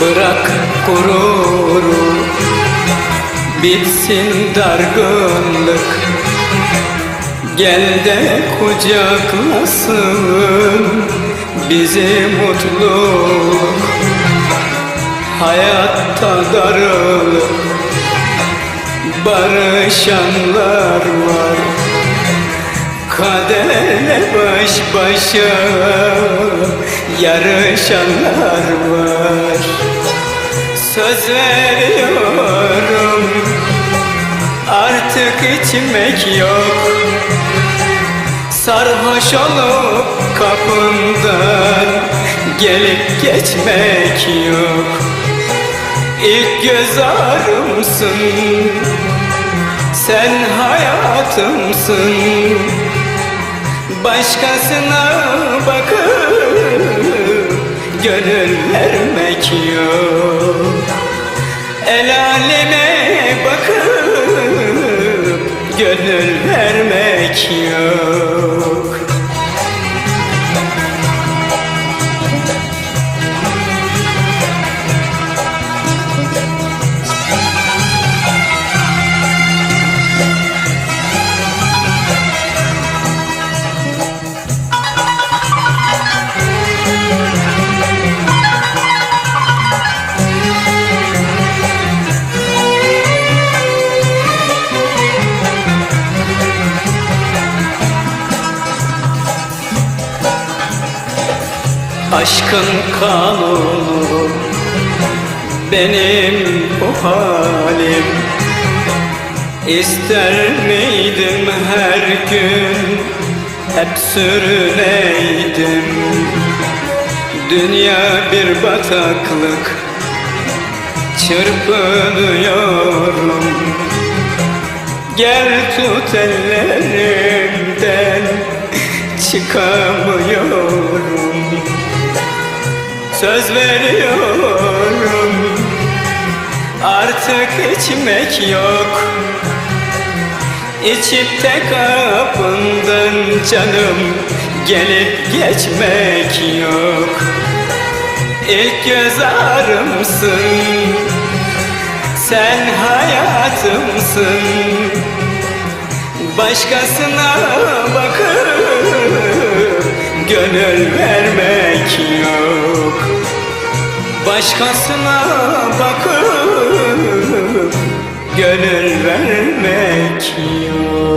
Bırak gururu. Bitsin dargınlık Gel de kucaklasın Bizi mutluluk. Hayatta darılıp Barışanlar var. Kaderle baş başa Yarışanlar var Söz veriyorum Artık içmek yok. Sarhoş olup kapından Gelip geçmek yok. İlk göz ağrımsın Sen hayatımsın. Başkasına bakıp Gönül vermek yok El aleme bakıp Gönül vermek yok Aşkın kanunu benim bu halim. İster miydim her gün hep sürüneydim. Dünya bir bataklık çırpınıyorum. Gel tut ellerimden çıkamıyorum Söz veriyorum. Artık içmek yok. İçip de kapından canım. Gelip geçmek yok. İlk göz ağrımsın. Sen hayatımsın. Başkasına bakıp Gönül vermek yok Başkasına bakıp gönül vermek yok.